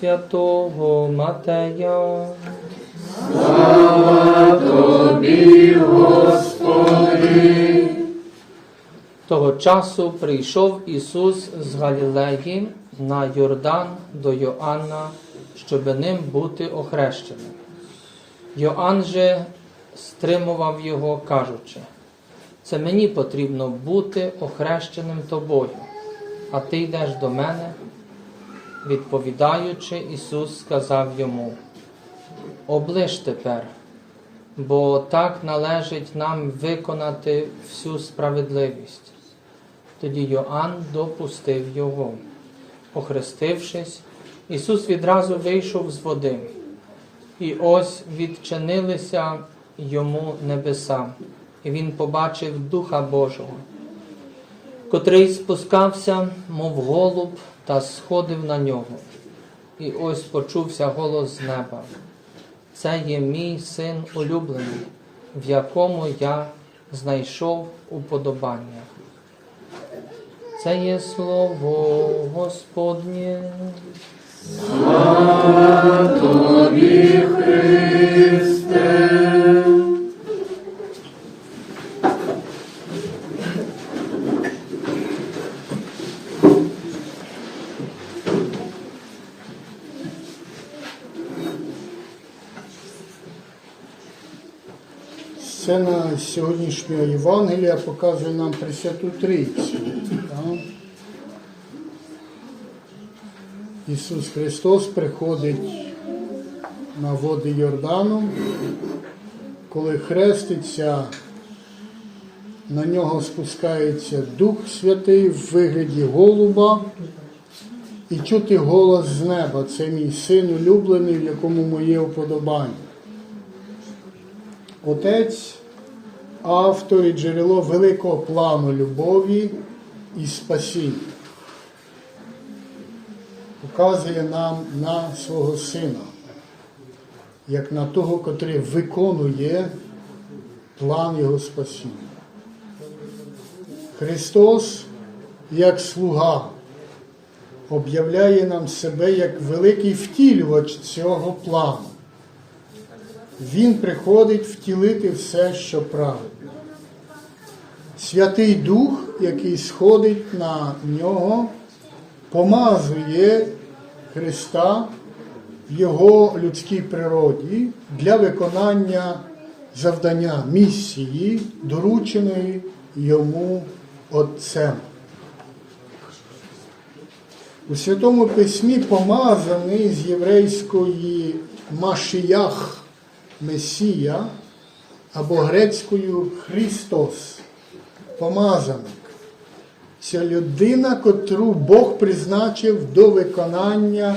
Святого Матея. Того часу прийшов Ісус з Галілеї на Йордан до Йоанна, щоб ним бути охрещеним. Йоанн же стримував його, кажучи, це мені потрібно бути охрещеним тобою, а ти йдеш до мене. Відповідаючи, Ісус сказав йому, облиш тепер, бо так належить нам виконати всю справедливість. Тоді Йоанн допустив його. Охрестившись, Ісус відразу вийшов з води, і ось відчинилися йому небеса, і він побачив Духа Божого, котрий спускався, мов голуб, та сходив на нього. І ось почувся голос з неба. Це є мій син улюблений, в якому я знайшов уподобання. Це є слово Господнє. Сцена сьогоднішнього Євангелія показує нам Пресвяту Трійцю. Ісус Христос приходить на води Йордану, коли хреститься, на нього спускається Дух Святий в вигляді голуба, і чути голос з неба. Це мій син улюблений, в якому моє уподобання. Отець автор і джерело великого плану любові і спасіння. Показує нам на свого сина, як на того, котрий виконує план його спасіння. Христос, як слуга, об'являє нам себе як великий втілювач цього плану. Він приходить втілити все, що правильно. Святий Дух, який сходить на нього, помазує Христа в Його людській природі для виконання завдання місії, дорученої йому Отцем. У Святому Письмі помазаний з єврейської Машіях Месія або грецькою Христос, помазаник. Це людина, котру Бог призначив до виконання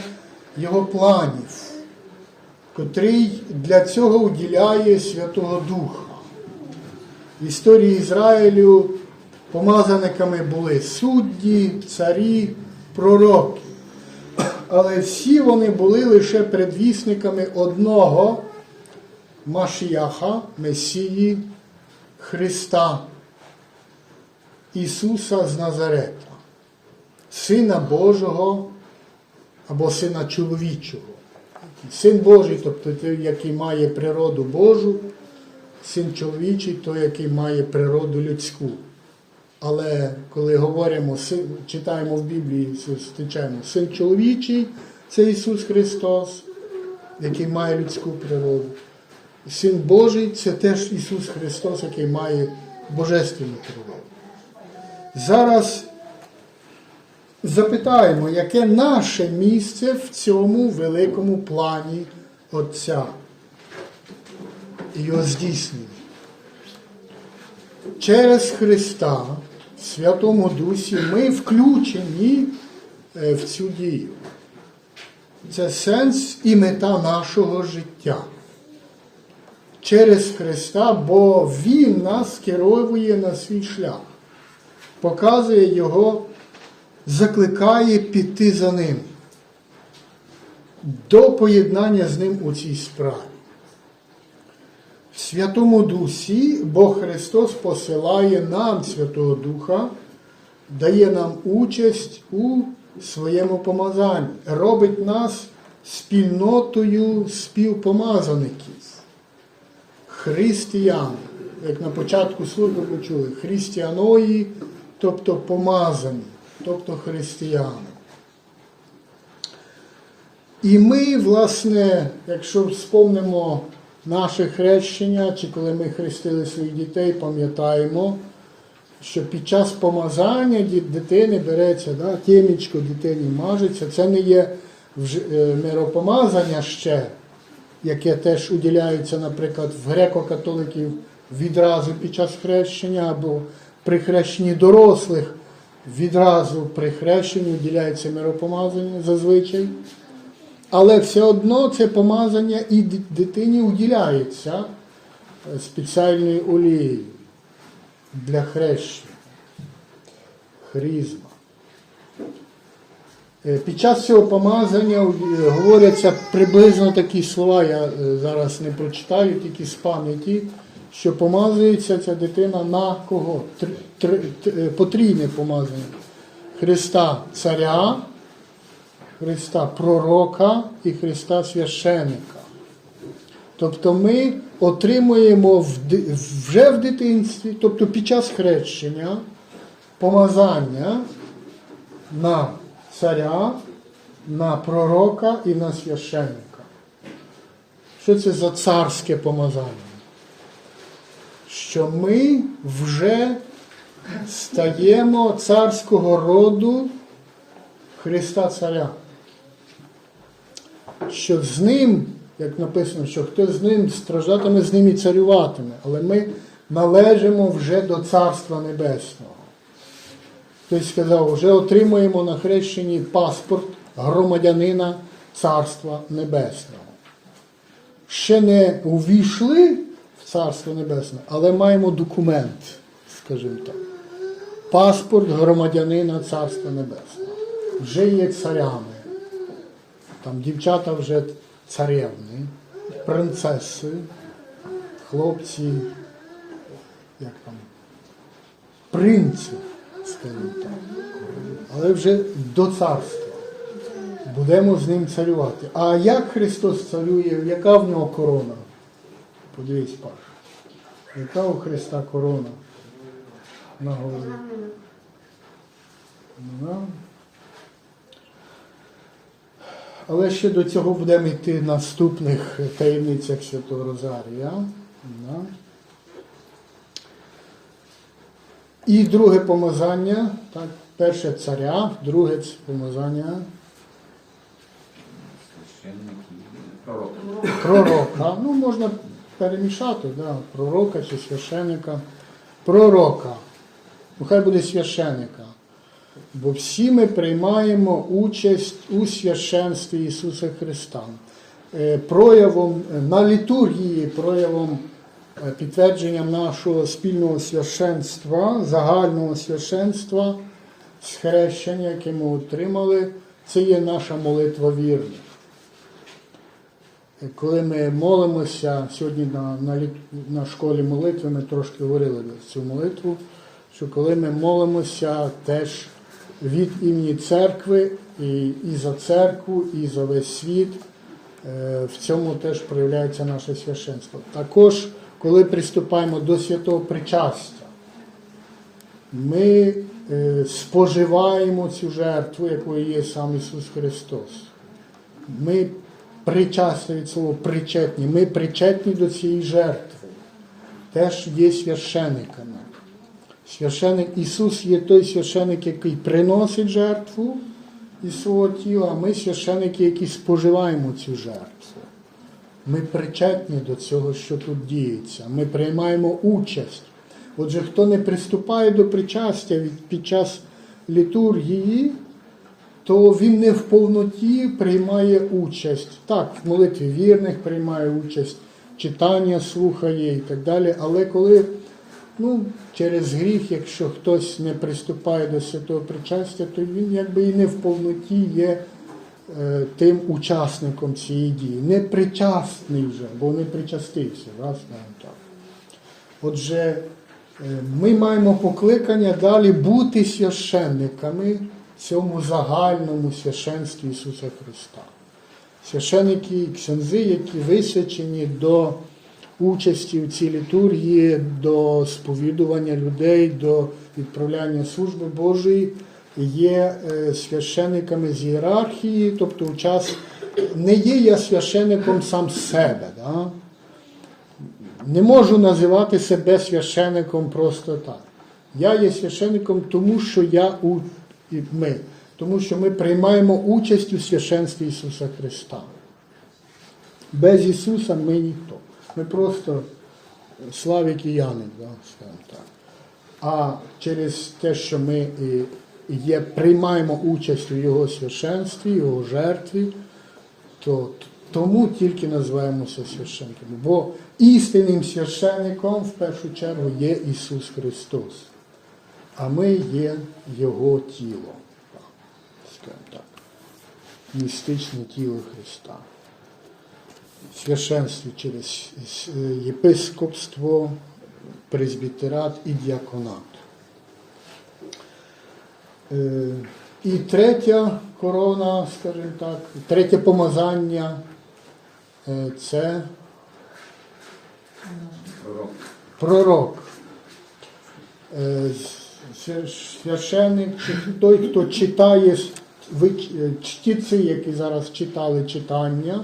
Його планів, котрий для цього уділяє Святого Духа. В історії Ізраїлю помазаниками були судді, царі, пророки. Але всі вони були лише предвісниками одного Машіяха, Месії, Христа, Ісуса з Назарета, Сина Божого або Сина чоловічого. Син Божий, тобто той, який має природу Божу, син чоловічий, той, який має природу людську. Але коли говоримо, читаємо в Біблії, зустрічаємо син чоловічий, це Ісус Христос, який має людську природу. Син Божий це теж Ісус Христос, який має божественну природу. Зараз запитаємо, яке наше місце в цьому великому плані Отця і його здійснення. через Христа в Святому Дусі ми включені е, в цю дію. Це сенс і мета нашого життя. Через Христа, бо Він нас керує на свій шлях, показує Його, закликає піти за ним до поєднання з ним у цій справі. В Святому Дусі Бог Христос посилає нам Святого Духа, дає нам участь у своєму помазанні, робить нас спільнотою співпомазаників, християн. Як на початку служби почули, християної, тобто помазані, тобто християни. І ми, власне, якщо вспомнимо наше хрещення, чи коли ми хрестили своїх дітей, пам'ятаємо, що під час помазання дитини береться, да, тімічко дитині мажеться, це не є е, миропомазання ще, яке теж уділяється, наприклад, в греко-католиків відразу під час хрещення або при хрещенні дорослих відразу при хрещенні уділяється миропомазання зазвичай. Але все одно це помазання і дитині уділяється е, спеціальною олією для хрещення. Хризма. Е, Під час цього помазання е, говоряться приблизно такі слова, я зараз не прочитаю, тільки з пам'яті, що помазується ця дитина на кого? Е, Потрійне помазання. Христа Царя, Христа Пророка і Христа Священика. Тобто ми отримуємо вже в дитинстві, тобто під час хрещення, помазання на царя, на пророка і на священника. Що це за царське помазання? Що ми вже стаємо царського роду Христа Царя. Що з ним, як написано, що хто з ним страждатиме, з ним і царюватиме, але ми належимо вже до Царства Небесного. Хтось сказав, вже отримуємо на хрещенні паспорт громадянина Царства Небесного. Ще не увійшли Царство Небесне, але маємо документ, скажімо так. Паспорт громадянина Царства Небесного. Вже є царями. Там дівчата вже царевни, принцеси, хлопці, як там, принци, скажімо так. Але вже до царства. Будемо з ним царювати. А як Христос царює, яка в нього корона? Подивись, Паш. Яка у Христа корона на голові? Да. Але ще до цього будемо йти в наступних таємницях Святого Розарія. Да. І друге помазання, так, перше царя, друге помазання Священник і пророк. пророка. Ну, можна перемішати, да, пророка чи священника. Пророка. Ну, хай буде священика. Бо всі ми приймаємо участь у священстві Ісуса Христа. Е, Проявом е, на літургії, проявом е, підтвердженням нашого спільного священства, загального священства, схрещення, яке ми отримали, це є наша молитва вірних. Коли ми молимося сьогодні на, на, на школі молитви, ми трошки говорили цю молитву, що коли ми молимося теж від імені церкви і, і за церкву, і за весь світ, е, в цьому теж проявляється наше священство. Також, коли приступаємо до святого причастя, ми е, споживаємо цю жертву, якою є сам Ісус Христос. Ми причасні від слова причетні, ми причетні до цієї жертви. Теж є священиками. Священик Ісус є той священик, який приносить жертву із свого тіла, а ми священики, які споживаємо цю жертву. Ми причетні до цього, що тут діється. Ми приймаємо участь. Отже, хто не приступає до причастя під час літургії, то він не в повноті приймає участь. Так, в молитві вірних приймає участь, читання слухає і так далі. Але коли ну, через гріх, якщо хтось не приступає до святого причастя, то він якби і не в повноті є е, тим учасником цієї дії. Не причасний вже, бо не причастився. Скажімо так. Отже, е, ми маємо покликання далі бути священниками цьому загальному священстві Ісуса Христа. Священники і ксензи, які висвячені до участі в цій літургії, до сповідування людей, до відправляння служби Божої, є е, священниками з ієрархії, тобто у час не є я священником сам себе. Да? Не можу називати себе священником просто так. Я є священником, тому що я і ми, тому що ми приймаємо участь у священстві Ісуса Христа. Без Ісуса ми ніхто. Ми просто Славік і да, скажімо так. А через те, що ми є, приймаємо участь у Його священстві, Його жертві, то тому тільки називаємося священниками. Бо істинним священником в першу чергу є Ісус Христос, а ми є Його тіло. Скажімо так. Містичне тіло Христа. Священстві через е, єпископство, презбітерат і діаконат. Е, І третя корона, скажімо так, третє помазання е, це Пророк. пророк. Е, свя- Священник, чи той, хто читає, е, чтіці, які зараз читали читання,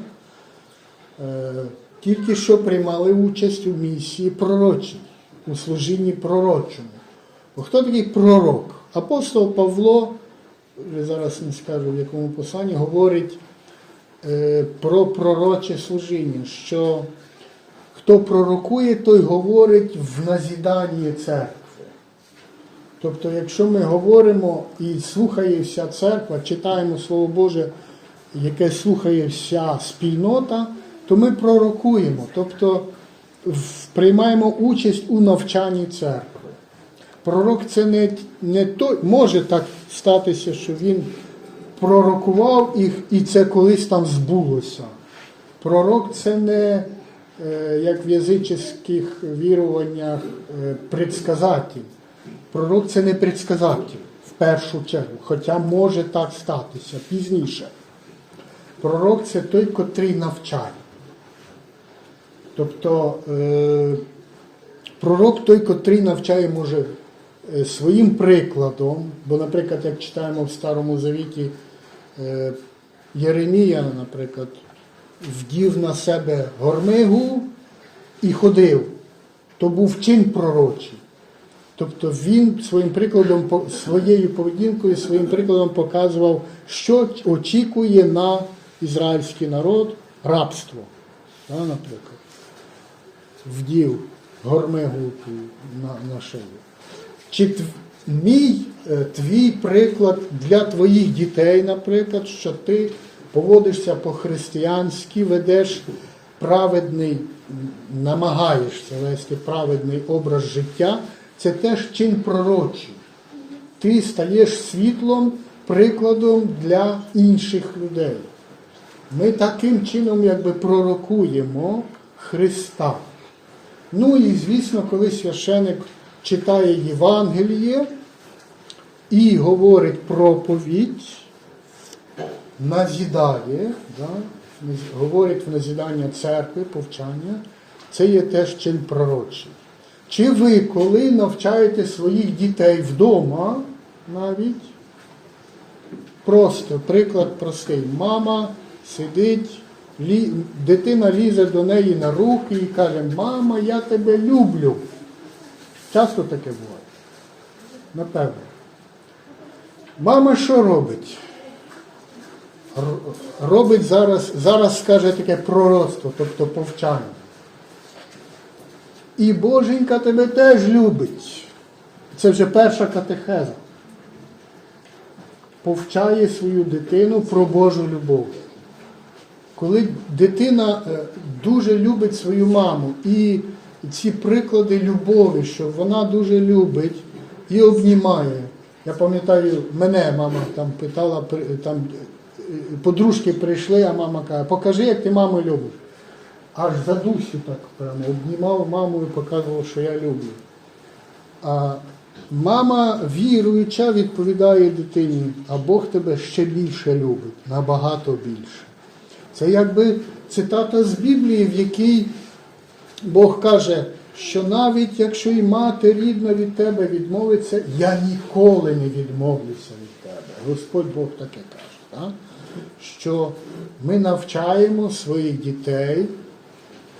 е, тільки що приймали участь у місії пророчій, у служінні пророчому. Бо хто такий пророк? Апостол Павло, вже зараз не скажу в якому посланні, говорить е, про пророче служіння, що хто пророкує, той говорить в назіданні церкви. Тобто, якщо ми говоримо і слухає вся церква, читаємо Слово Боже, яке слухає вся спільнота, то ми пророкуємо, тобто приймаємо участь у навчанні церкви. Пророк це не, не той, може так статися, що він пророкував їх, і це колись там збулося. Пророк це не е, як в язичних віруваннях е, предсказатель. Пророк це не предсказатель в першу чергу, хоча може так статися пізніше. Пророк це той, котрий навчає. Тобто е, пророк той, котрий навчає, може е, своїм прикладом, бо, наприклад, як читаємо в Старому Завіті, е, Єремія, наприклад, вдів на себе гормигу і ходив, то був чин пророчий. Тобто він своїм прикладом, своєю поведінкою, своїм прикладом показував, що очікує на ізраїльський народ рабство. Да, наприклад, вдів гормигу на, на шию. Чи мій е, твій приклад для твоїх дітей, наприклад, що ти поводишся по-християнськи, ведеш праведний, намагаєшся вести праведний образ життя, це теж чин пророчий. Ти стаєш світлом, прикладом для інших людей. Ми таким чином якби пророкуємо Христа. Ну і звісно, коли священик читає Євангеліє і говорить проповідь, назідає, да, говорить в назідання церкви, повчання, це є теж чин пророчий. Чи ви, коли навчаєте своїх дітей вдома навіть, просто приклад простий. Мама сидить, лі, дитина лізе до неї на руки і каже, мама, я тебе люблю. Часто таке буває. Напевно. Мама що робить? Робить зараз, зараз скаже таке пророцтво, тобто повчання. І Боженька тебе теж любить. Це вже перша катехеза. Повчає свою дитину про Божу любов. Коли дитина е, дуже любить свою маму, і ці приклади любові, що вона дуже любить і обнімає. Я пам'ятаю, мене мама там питала, там е, подружки прийшли, а мама каже, покажи, як ти маму любиш. Аж за дусю так прямо обнімав маму і показував, що я люблю. А мама віруюча відповідає дитині, а Бог тебе ще більше любить, набагато більше. Це якби цитата з Біблії, в якій Бог каже, що навіть якщо і мати рідна від тебе відмовиться, я ніколи не відмовлюся від тебе. Господь Бог таке каже, так? що ми навчаємо своїх дітей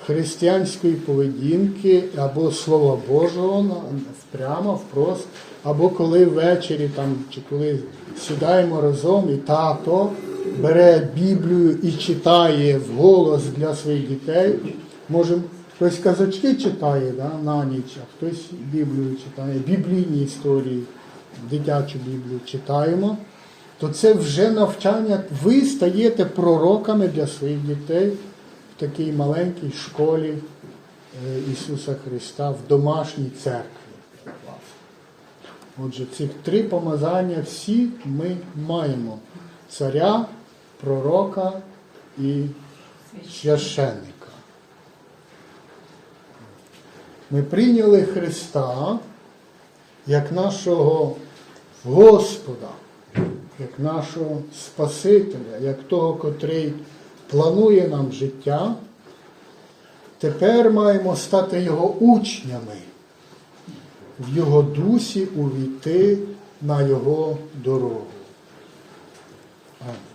християнської поведінки або Слова Божого прямо впрост, або коли ввечері там, чи коли сідаємо разом і тато бере Біблію і читає вголос для своїх дітей. Може, хтось казочки читає да, на ніч, а хтось Біблію читає, біблійні історії, дитячу Біблію читаємо то це вже навчання. Ви стаєте пророками для своїх дітей такій маленькій школі е, Ісуса Христа в домашній церкві. Отже, цих три помазання всі ми маємо: царя, пророка і священника. Ми прийняли Христа як нашого Господа як нашого Спасителя, як того, котрий планує нам життя, тепер маємо стати його учнями, в його дусі увійти на його дорогу. Амінь.